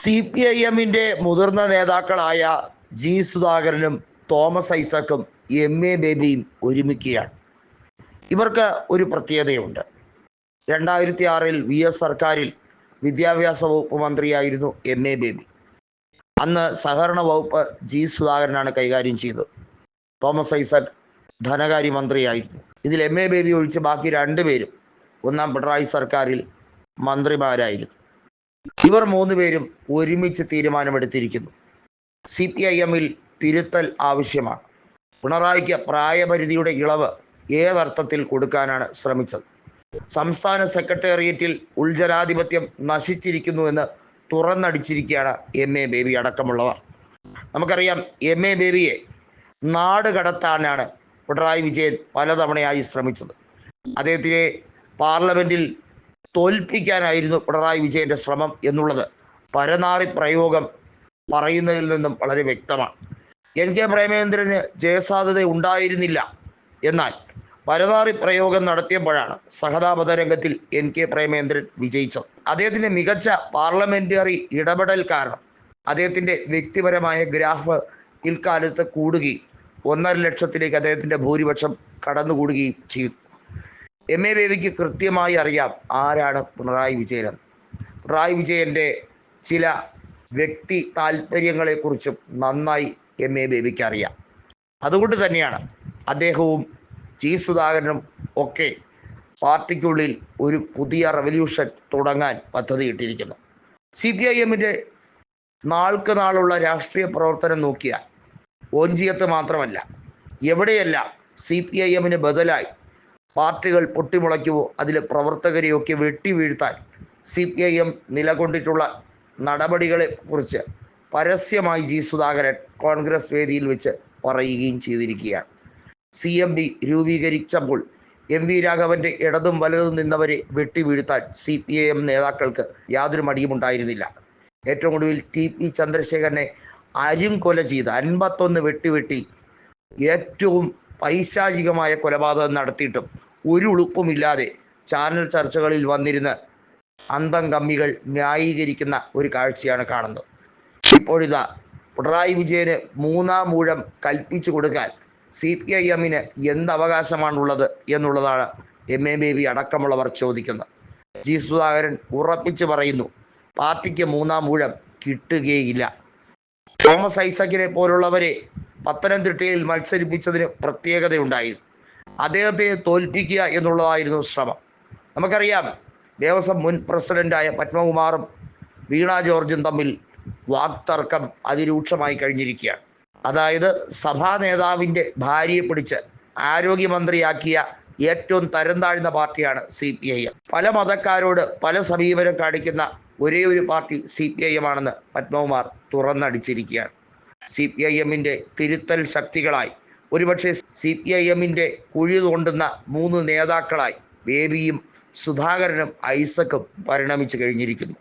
C P I എമ്മിന്റെ മുതിർന്ന നേതാക്കളായ ജി സുധാകരനും തോമസ് ഐസക്കും എം എ ബേബിയും ഒരുമിക്കുകയാണ്. ഇവർക്ക് ഒരു പ്രത്യേകതയുണ്ട്. രണ്ടായിരത്തി ആറിൽ വി എസ് സർക്കാരിൽ വിദ്യാഭ്യാസ വകുപ്പ് മന്ത്രിയായിരുന്നു എം എ ബേബി. അന്ന് സഹകരണ വകുപ്പ് ജി സുധാകരനാണ് കൈകാര്യം ചെയ്തത്. തോമസ് ഐസക് ധനകാര്യ മന്ത്രിയായിരുന്നു. ഇതിൽ എം എ ബേബി ഒഴിച്ച് ബാക്കി രണ്ടുപേരും ഒന്നാം പിണറായി സർക്കാരിൽ മന്ത്രിമാരായിരുന്നു. ഇവർ മൂന്നുപേരും ഒരുമിച്ച് തീരുമാനമെടുത്തിരിക്കുന്നു. സി പി ഐ എമ്മിൽ തിരുത്തൽ ആവശ്യമാണ്. പിണറായിക്ക് പ്രായപരിധിയുടെ ഇളവ് ഏതർത്ഥത്തിൽ കൊടുക്കാനാണ് ശ്രമിച്ചത്? സംസ്ഥാന സെക്രട്ടേറിയറ്റിൽ ഉൾജനാധിപത്യം നശിച്ചിരിക്കുന്നുവെന്ന് തുറന്നടിച്ചിരിക്കുകയാണ് എം. എ. ബേബി അടക്കമുള്ളവർ. നമുക്കറിയാം എം. എ. ബേബിയെ നാട് കടത്താനാണ് പിണറായി വിജയൻ പലതവണയായി ശ്രമിച്ചത്. അദ്ദേഹത്തിനെ പാർലമെന്റിൽ തോൽപ്പിക്കാനായിരുന്നു പിണറായി വിജയന്റെ ശ്രമം എന്നുള്ളത് പരനാറി പ്രയോഗം പറയുന്നതിൽ നിന്നും വളരെ വ്യക്തമാണ്. എൻ കെ പ്രേമേന്ദ്രന് ജയസാധ്യത ഉണ്ടായിരുന്നില്ല. എന്നാൽ പരനാറി പ്രയോഗം നടത്തിയപ്പോഴാണ് സഹതാപത രംഗത്തിൽ എൻ കെ പ്രേമേന്ദ്രൻ വിജയിച്ചത്. അദ്ദേഹത്തിന്റെ മികച്ച പാർലമെന്ററി ഇടപെടൽ കാരണം അദ്ദേഹത്തിന്റെ വ്യക്തിപരമായ ഗ്രാഫ് ഇൽക്കാലത്ത് കൂടുകയും ഒന്നര ലക്ഷത്തിലേക്ക് അദ്ദേഹത്തിന്റെ ഭൂരിപക്ഷം കടന്നുകൂടുകയും ചെയ്തു. എം എ ബേബിക്ക് കൃത്യമായി അറിയാം ആരാണ് പിണറായി വിജയൻ പിണറായി വിജയന്റെ ചില വ്യക്തി താല്പര്യങ്ങളെക്കുറിച്ചും നന്നായി എം എ ബേബിക്ക് അറിയാം. അതുകൊണ്ട് തന്നെയാണ് അദ്ദേഹവും ജി സുധാകരനും ഒക്കെ പാർട്ടിക്കുള്ളിൽ ഒരു പുതിയ റവല്യൂഷൻ തുടങ്ങാൻ പദ്ധതിയിട്ടിരിക്കുന്നത് സി പി ഐ എമ്മിന്റെ നാൾക്ക് നാളുള്ള രാഷ്ട്രീയ പ്രവർത്തനം നോക്കിയാൽ ഓഞ്ചിയത്ത് മാത്രമല്ല എവിടെയെല്ലാം സി പി ഐ എമ്മിന് ബദലായി പാർട്ടികൾ പൊട്ടിമുളയ്ക്കുവോ അതിലെ പ്രവർത്തകരെയൊക്കെ വെട്ടി വീഴ്ത്താൻ സി പി ഐ എം നിലകൊണ്ടിട്ടുള്ള നടപടികളെ കുറിച്ച് പരസ്യമായി ജി സുധാകരൻ കോൺഗ്രസ് വേദിയിൽ വെച്ച് പറയുകയും ചെയ്തിരിക്കുകയാണ്. സി എം ഡി രൂപീകരിച്ചപ്പോൾ എം വി രാഘവന്റെ ഇടതും വലതും നിന്നവരെ വെട്ടി വീഴ്ത്താൻ സി പി ഐ എം നേതാക്കൾക്ക് യാതൊരു മടിയും ഉണ്ടായിരുന്നില്ല. ഏറ്റവും ഒടുവിൽ ടി പി ചന്ദ്രശേഖരനെ അരുംകൊല ചെയ്ത് അൻപത്തൊന്ന് വെട്ടിവെട്ടി ഏറ്റവും പൈശാചികമായ കൊലപാതകം നടത്തിയിട്ടും ഒരു ഉളുപ്പുമില്ലാതെ ചാനൽ ചർച്ചകളിൽ വന്നിരുന്ന് അന്തം കമ്മികൾ ന്യായീകരിക്കുന്ന ഒരു കാഴ്ചയാണ് കാണുന്നത്. ഇപ്പോഴിതാ പിണറായി വിജയന് മൂന്നാം മൂഴം കൽപ്പിച്ചു കൊടുക്കാൻ സി പി ഐ എമ്മിന് എന്തവകാശമാണുള്ളത് എന്നുള്ളതാണ് എം എ ബേബി അടക്കമുള്ളവർ ചോദിക്കുന്നത്. ജി സുധാകരൻ ഉറപ്പിച്ചു പറയുന്നു പാർട്ടിക്ക് മൂന്നാം മൂഴം കിട്ടുകയില്ല. തോമസ് ഐസക്കിനെ പോലുള്ളവരെ പത്തനംതിട്ടയിൽ മത്സരിപ്പിച്ചതിന് പ്രത്യേകതയുണ്ടായിരുന്നു അദ്ദേഹത്തെ തോൽപ്പിക്കുക എന്നുള്ളതായിരുന്നു ശ്രമം. നമുക്കറിയാം ദേവസ്വം മുൻ പ്രസിഡന്റായ പത്മകുമാറും വീണ ജോർജും തമ്മിൽ വാക്തർക്കം അതിരൂക്ഷമായി കഴിഞ്ഞിരിക്കുകയാണ്. അതായത് സഭാ നേതാവിന്റെ ഭാര്യയെ പിടിച്ച് ആരോഗ്യമന്ത്രിയാക്കിയ ഏറ്റവും തരം താഴ്ന്ന പാർട്ടിയാണ് സി പി ഐ എം. പല മതക്കാരോട് പല സമീപനം കാണിക്കുന്ന ഒരേ ഒരു party C P I M ആണെന്ന് പത്മകുമാർ തുറന്നടിച്ചിരിക്കുകയാണ്. സി പി ഐ എമ്മിന്റെ തിരുത്തൽ ശക്തികളായി. ഒരുപക്ഷെ സി പി ഐ എമ്മിന്റെ കുഴി തോണ്ടുന്ന മൂന്ന് നേതാക്കളായി ബേബിയും സുധാകരനും ഐസക്കും പരിണമിച്ചു കഴിഞ്ഞിരിക്കുന്നു.